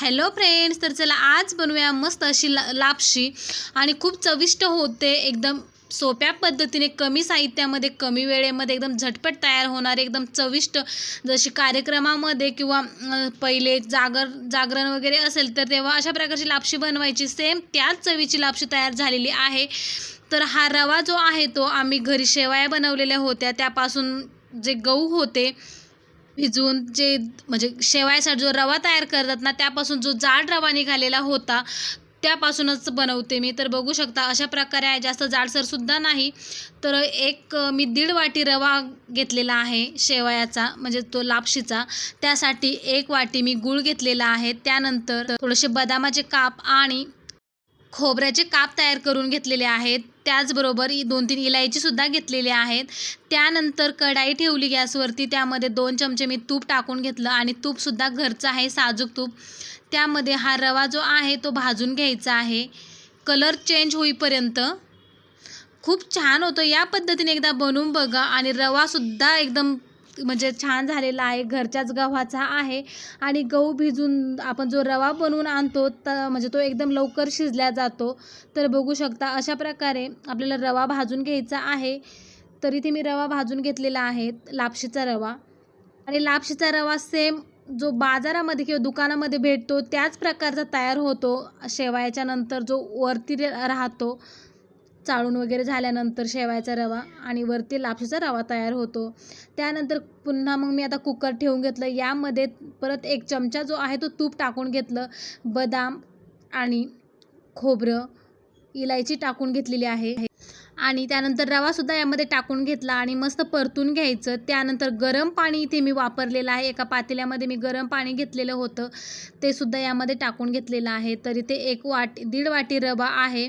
Hello friends तर चला आज बनवूया मस्त अशी ला लापशी आणि खूप चविष्ट होते एकदम सोप्या पद्धतीने कमी साहित्यामध्ये कमी वेळेमध्ये एकदम झटपट तयार होणारे एकदम चविष्ट जशी कार्यक्रमामध्ये किंवा पहिले जागर जागरण वगैरे असेल तर तेव्हा अशा प्रकारची लापशी बनवायची. सेम त्याच चवीची लापशी तयार झालेली आहे. तर हा रवा जो आहे तो आम्ही घरी शेवाया बनवलेल्या होत्या. त्यापासून जे गहू होते भिजवून जे म्हणजे शेवायसाठी जो रवा तयार करतात ना त्यापासून जो जाड रवा निघालेला होता त्यापासूनच बनवते मी. तर बघू शकता अशा प्रकारे आहे जास्त जाडसरसुद्धा नाही. तर एक मी दीड वाटी रवा घेतलेला आहे शेवयाचा म्हणजे तो लापशीचा. त्यासाठी एक वाटी मी गूळ घेतलेला आहे. त्यानंतर थोडेसे बदामाचे काप आणि खोबऱ्याचे काप तयार करून घेतलेले आहेत. त्याचबरोबर दोन तीन इलायचीसुद्धा घेतलेल्या आहेत. त्यानंतर कढाई ठेवली गॅसवरती. त्यामध्ये दोन चमचे मी तूप टाकून घेतलं आणि तूपसुद्धा घरचं आहे साजूक तूप. त्यामध्ये हा रवा जो आहे तो भाजून घ्यायचा आहे. कलर चेंज होईपर्यंत खूप छान होतं. या पद्धतीने एकदा बनवून बघा आणि रवासुद्धा एकदम म्हणजे छान झालेला आहे घरच्याच गव्हाचा आहे आणि गहू भिजून आपण जो रवा बनवून आणतो तर म्हणजे तो एकदम लवकर शिजला जातो. तर बघू शकता अशा प्रकारे आपल्याला रवा भाजून घ्यायचा आहे. तर इथे मी रवा भाजून घेतलेला आहे लापशीचा रवा. आणि लापशीचा रवा सेम जो बाजारामध्ये किंवा दुकानामध्ये भेटतो त्याच प्रकारचा तयार होतो. शेवायाच्या नंतर जो वरती राहतो चाळून वगैरे झाल्यानंतर शेवायचा रवा आणि वरती लापशीचा रवा तयार होतो. त्यानंतर पुन्हा मग मी आता कुकर ठेवून घेतलं. यामध्ये परत एक चमचा जो आहे तो तूप टाकून घेतलं. बदाम आणि खोबरं इलायची टाकून घेतलेली आहे. आणि त्यानंतर रवासुद्धा यामध्ये टाकून घेतला आणि मस्त परतून घ्यायचं. त्यानंतर गरम पाणी इथे मी वापरलेलं आहे. एका पातेल्यामध्ये मी गरम पाणी घेतलेलं होतं. ते सुद्धा यामध्ये टाकून घेतलेलं आहे. तर इथे एक वाटी दीड वाटी रवा आहे.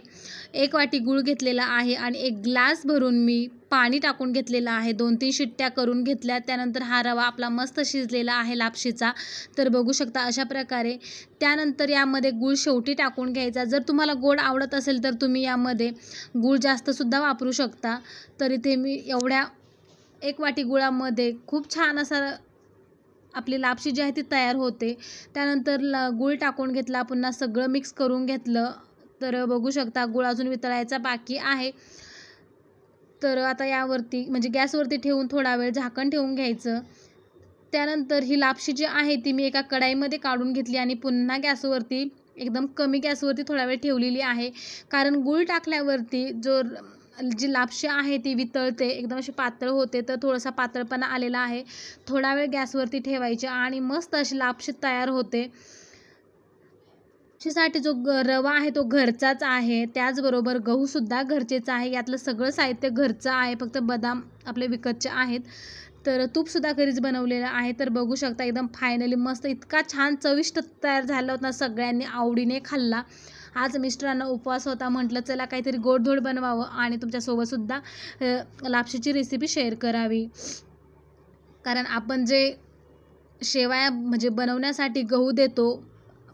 एक वाटी गूळ घेतलेला आहे. आणि एक ग्लास भरून मी पाणी टाकून घेतलेलं आहे. दोन तीन शिट्ट्या करून घेतल्या. त्यानंतर हा रवा आपला मस्त शिजलेला आहे लापशीचा. तर बघू शकता अशा प्रकारे. त्यानंतर यामध्ये गूळ शेवटी टाकून घ्यायचा. जर तुम्हाला गोड आवडत असेल तर तुम्ही यामध्ये गूळ जास्तसुद्धा वापरू शकता. तर इथे मी एवढ्या एक वाटी गुळामध्ये खूप छान असा आपली लापशी जी आहे ती तयार होते. त्यानंतर ल गूळ टाकून घेतला. पुन्हा सगळं मिक्स करून घेतलं. तर बघू शकता गूळ अजून वितळायचा बाकी आहे. तर आता यावरती म्हणजे गॅसवरती ठेवून थोडा वेळ झाकण ठेवून घ्यायचं. त्यानंतर ही लापशी जी आहे ती मी एका कढाईमध्ये काढून घेतली आणि पुन्हा गॅसवरती एकदम कमी गॅसवरती थोडा वेळ ठेवलेली आहे. कारण गूळ टाकल्यावरती जो जी लापशी आहे ती वितळते एकदम अशी पातळ होते तर थोडासा पातळपणा आलेला आहे. थोडा वेळ गॅसवरती ठेवायची आणि मस्त अशी लापशी तयार होते. साठी जो ग रवा आहे तो घरचाच आहे. त्याचबरोबर गहूसुद्धा घरचेच आहे. यातलं सगळं साहित्य घरचं आहे. फक्त बदाम आपले विकतचे आहेत. तर तूपसुद्धा घरीच बनवलेलं आहे. तर बघू शकता एकदम फायनली मस्त इतका छान चविष्ट तयार झाला होता सगळ्यांनी आवडीने खाल्ला. आज मिस्टरांना उपवास होता. म्हटलं चला काहीतरी गोडधोड बनवावं आणि तुमच्यासोबतसुद्धा लापशीची रेसिपी शेअर करावी. कारण आपण जे शेवाया म्हणजे बनवण्यासाठी गहू देतो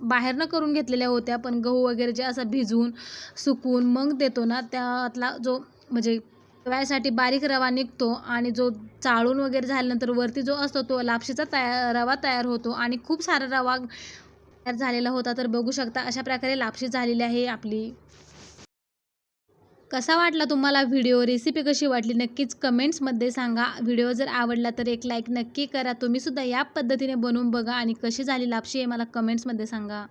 बाहेरनं करून घेतलेल्या होत्या पण गहू वगैरे जे असं भिजवून सुकवून मग देतो ना त्यातला जो म्हणजे रव्यासाठी बारीक रवा निघतो आणि जो चाळून वगैरे झाल्यानंतर वरती जो असतो तो लापशीचा तयार रवा तयार होतो आणि खूप सारा रवा तयार झालेला होता तर बघू शकता अशा प्रकारे लापशी झालेली आहे आपली कसा वाटला तुम्हाला व्हिडिओ? रेसिपी कशी वाटली? नक्कीच कमेंट्समध्ये सांगा. व्हिडिओ जर आवडला तर एक लाईक नक्की करा. तुम्हीसुद्धा या पद्धतीने बनवून बघा आणि कशी झाली लापशी हे मला कमेंट्समध्ये सांगा.